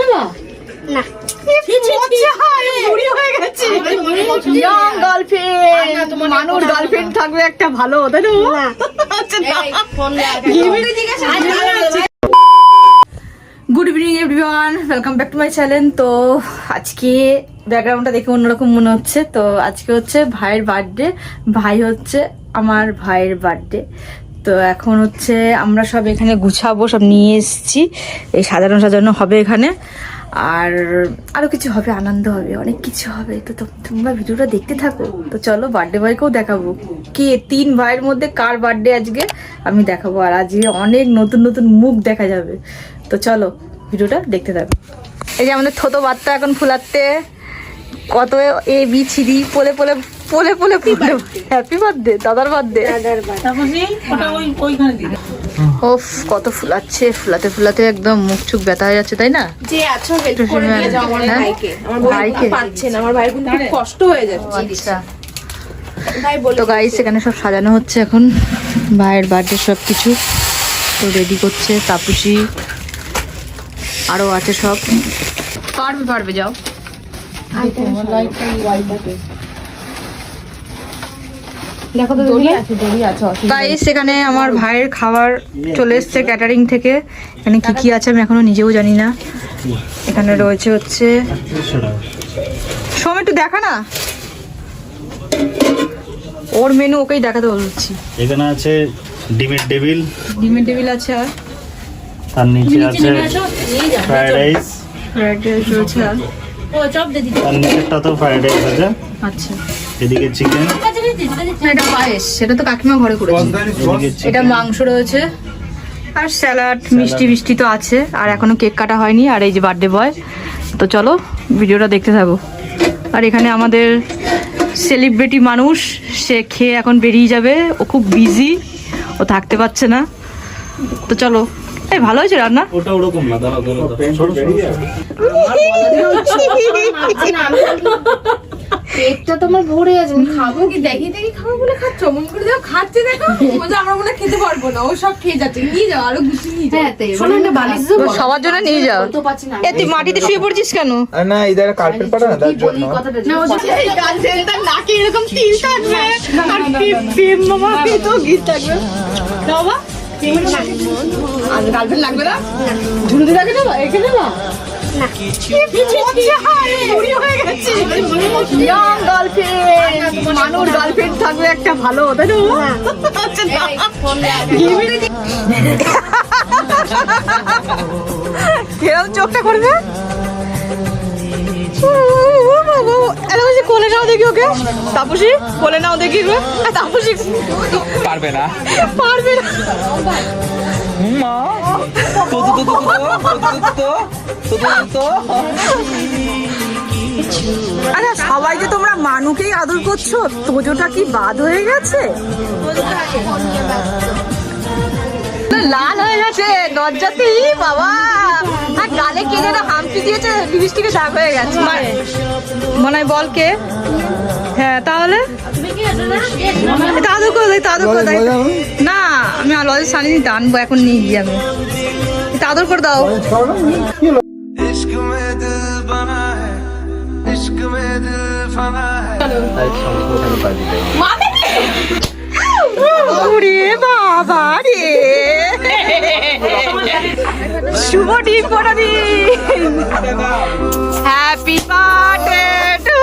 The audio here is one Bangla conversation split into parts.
দেবা না। গার্লফ্রেন্ড থাকবে একটা ভালো তাই না। Good evening everyone welcome back to my channel তো আজকে ব্যাকগ্রাউন্ডটা দেখে অন্যরকম মনে হচ্ছে। তো আজকে হচ্ছে ভাইয়ের বার্থডে ভাই হচ্ছে আমার ভাইয়ের বার্থডে তো এখন হচ্ছে আমরা সব এখানে গুছাবো, সব নিয়ে এসেছি। এই সাজানো সাজানো হবে এখানে। আর আরও কিছু হবে, আনন্দ হবে, অনেক কিছু হবে। তো তোমরা ভিডিওটা দেখতে থাকো। তো চলো বার্থডে বয়কেও দেখাবো। কে তিন ভাইয়ের মধ্যে কার বার্থডে আজকে, আমি দেখাবো। আর আজকে অনেক নতুন নতুন মুখ দেখা যাবে। তো চলো ভিডিওটা দেখতে থাকো। এই যে আমাদের ছোট বার্তা এখন ফুলাতে কত এ বি ছিড়ি পোলে পোলে পোলে পোলে পোলে হ্যাপি বার্থডে দাদার বার্থডে দাদার ওফ কত ফুলাচ্ছে ফুলাতে ফুলাতে একদম মুখ চুখ ব্যথা হয়ে যাচ্ছে তাই না? যে আছো হেল্প করে দিয়ে যাও আমার হ্যাঁ? ভাইকে। আমার ভাইকে? পাচ্ছে না আমার ভাইয়ের খুব কষ্ট হয়ে যাচ্ছে। আচ্ছা। তো গাইস এখানে সব সাজানো হচ্ছে এখন। ভাইয়ের বার্থডে সব কিছু তো রেডি করছে তাপুসি আরও আছে সব। পারবে পারবে যাও। দেখো তো দড়ি আছে দড়ি আছে গাইস এখানে আমার ভাইয়ের খাবার চলে এসছে ক্যাটারিং থেকে। এখানে কি কি আছে আমি এখনও নিজেও জানি না। এখানে রয়েছে হচ্ছে সোম একটু দেখা না? ওর মেনু ওকেই দেখাতে বলছি। এখানে আছে ডিমের টেবিল। ডিমের টেবিল আছে আর। তার নিচে আছে ফ্রাইড রাইস। ফ্রাইড রাইস রয়েছে আর। তার নিচেরটা তো ফ্রাইড রাইস আছে। আচ্ছা। এদিকে চিকেন। এটা পায়েস সেটা তো কাকিমা ঘরে করেছে। এটা মাংস রয়েছে। আর স্যালাড মিষ্টি মিষ্টি তো আছে আর এখনও কেক কাটা হয়নি আর এই যে বার্থডে বয় তো চলো ভিডিওটা দেখতে থাকো। আর এখানে আমাদের সেলিব্রিটি মানুষ সে খেয়ে এখন বেরিয়ে যাবে। ও খুব বিজি ও থাকতে পারছে না। তো চলো এই ভালো হয়েছে রান্না? ওটা ওরকম না দাঁড়াও দাঁড়াও পেটটা তোমার ভরে আছে খাব কি? দেখি দেখি খাব বলে খাচ্ছ মন করে দেখো খাচ্ছে দেখো। বলছে আমরা মনে হয় খেতে পারব না ও সব খেয়ে যাচ্ছে। নিয়ে যাও আরও গুছি নিয়ে যাও। শোনো একটা বালিশ তো সবার জন্য নিয়ে যাও তো পাচ্ছি না। এ তুই মাটিতে শুয়ে পড়ছিস কেন? আরে না ইদার কার্পেট পাঠা না তার জন্য না ও গার্লফ্রেন্ডটার নাকে এরকম তিল থাকবে আর প্রেম মামা তো গীত থাকবে। বাবা আর গার্লফ্রেন্ড লাগবে না? ঝুলুদি রাখে দেবা এঁকে দেবা মানুর গার্লফ্রেন্ড থাকবে একটা ভালো তাই না। আচ্ছা, চোখটা করবে? কোলে নাও দেখি ওকে নাও দেখি মা তো আরে সবাই যে তোমরা মানুকেই আদর করছ তোজোটা কি বাদ হয়ে গেছে লাল হয়ে গেছে দরজাতেই বাবা আর গালে কে যেন হাম্পি দিয়েছে লিপস্টিকে দাগ হয়ে গেছে। মানে মনে হয় বল কে? হ্যাঁ তাহলে? দাদু কোথায় দাদু কোথায়? না আমি লজের সানি নিতে এখন নিয়ে গিয়ে আমি। চাদর করে দাও। বাবা রে। শুভ ডিম পড়া দিন happy birthday to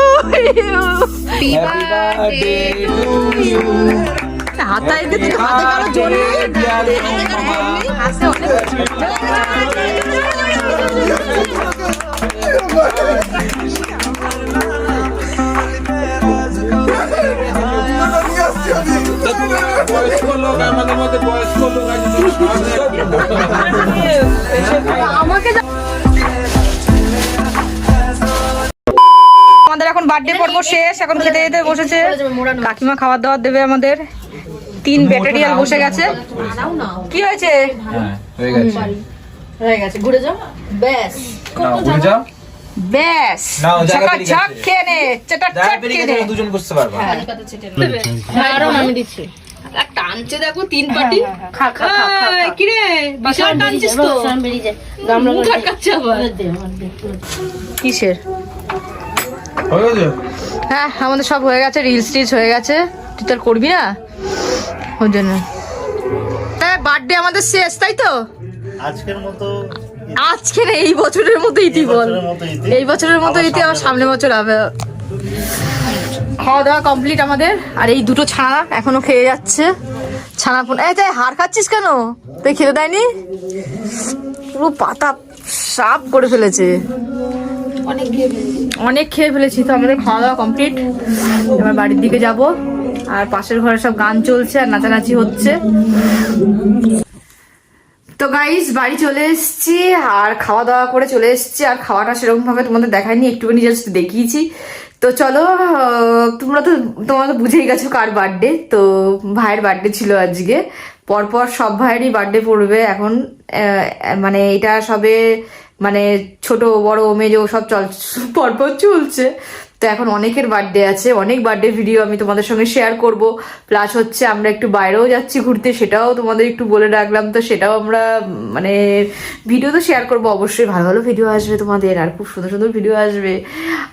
you happy birthday to you কারও জোর। হাতে অনেক শেষ এখন খেতে যেতে বসেছে। কাকিমা খাবার দাবার দেবে আমাদের। তিন ব্যাটারিয়াল বসে গেছে। কি হয়েছে? হ্যাঁ হয়ে গেছে। ঘুরে যাও। ব্যাস। যাও। ঝাঁকা ঝাঁক। খেয়ে নে চেটা চাট খেয়ে নে। দুজন বসতে পারবা আরও আমি দিচ্ছি। টানছে দেখো তিন পাটি। খা খা খা, খা, খা। কি রে বিশাল টানছিস তো। মুখ আটকাচ্ছে আবার। কিসের? হয়ে গেছে? হ্যাঁ আমাদের সব হয়ে গেছে রিলস টিলস হয়ে গেছে। তুই তোর করবি না? ওর জন্য। হ্যাঁ বার্থডে আমাদের শেষ তাই তো? আজকের মতো আজকে না এই বছরের মতো ইতি বল। বছরের মতো ইতি। এই বছরের মতো ইতি আবার সামনের সামনের বছর। হবে। খাওয়া দাওয়া কমপ্লিট আমাদের। আর এই দুটো ছানা এখনও খেয়ে যাচ্ছে। ছানা পোনা এই তাই হার খাচ্ছিস কেন? তুই খেতে দেয়নি? পুরো পাতা সাফ করে ফেলেছে। অনেক খেয়ে ফেলেছি, তো আমাদের খাওয়া দাওয়া কমপ্লিট এবার বাড়ির দিকে যাব, আর পাশের ঘরে সব গান চলছে আর নাচানাচি হচ্ছে। তো গাইস বাড়ি চলে এসেছি, আর খাওয়া দাওয়া করে চলে এসেছি, আর খাওয়াটা সেরকম ভাবে তোমাদের দেখায়নি একটুখানি জাস্ট দেখিয়েছি। তো চলো তোমরা তো তোমরা তো বুঝেই গেছো কার বার্থডে তো ভাইয়ের বার্থডে ছিল আজকে। পরপর সব ভাইয়েরই বার্থডে পড়বে, এখন মানে এটা সবে মানে ছোট, বড়, মেজো সব চল, পরপর চলছে। তো এখন অনেকের বার্থডে আছে, অনেক বার্থডে ভিডিও আমি তোমাদের সঙ্গে শেয়ার করব। প্লাস হচ্ছে আমরা একটু বাইরেও যাচ্ছি ঘুরতে, সেটাও তোমাদের একটু বলে রাখলাম। তো সেটাও আমরা মানে ভিডিও তো শেয়ার করব, অবশ্যই ভালো ভালো ভিডিও আসবে তোমাদের, আর খুব সুন্দর সুন্দর ভিডিও আসবে।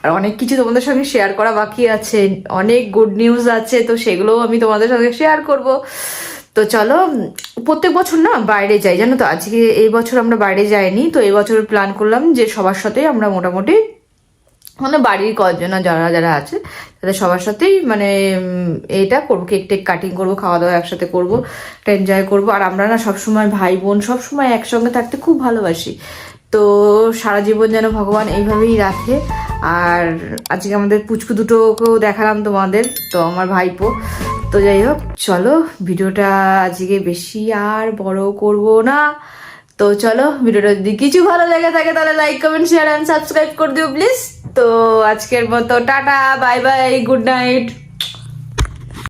আর অনেক কিছু তোমাদের সঙ্গে শেয়ার করা বাকি আছে, অনেক গুড নিউজ আছে, তো সেগুলোও আমি তোমাদের সঙ্গে শেয়ার করব। তো চলো প্রত্যেক বছর না বাইরে যাই, জানো তো? আজকে এই বছর আমরা বাইরে যাইনি, তো এই বছর প্ল্যান করলাম যে সবার সাথেই আমরা মোটামুটি মানে বাড়ির কজন যারা যারা আছে, তাদের সবার সাথেই মানে এটা করব, কেক টেক কাটিং করব খাওয়া দাওয়া একসাথে করব একটা এনজয় করব। আর আমরা না সবসময় ভাই বোন সবসময় একসঙ্গে থাকতে খুব ভালোবাসি। তো সারা জীবন যেন ভগবান এইভাবেই রাখে। আর আজকে আমাদের পুচকু দুটোকেও দেখালাম তোমাদের, তো আমার ভাইপো। তো যাই হোক, চলো ভিডিওটা আজকে বেশি আর বড় করব না। তো চলো ভিডিওটা যদি কিছু ভালো লেগে থাকে তাহলে like comment share and subscribe করে দিও প্লিজ তো আজকের মতো, tata bye bye good night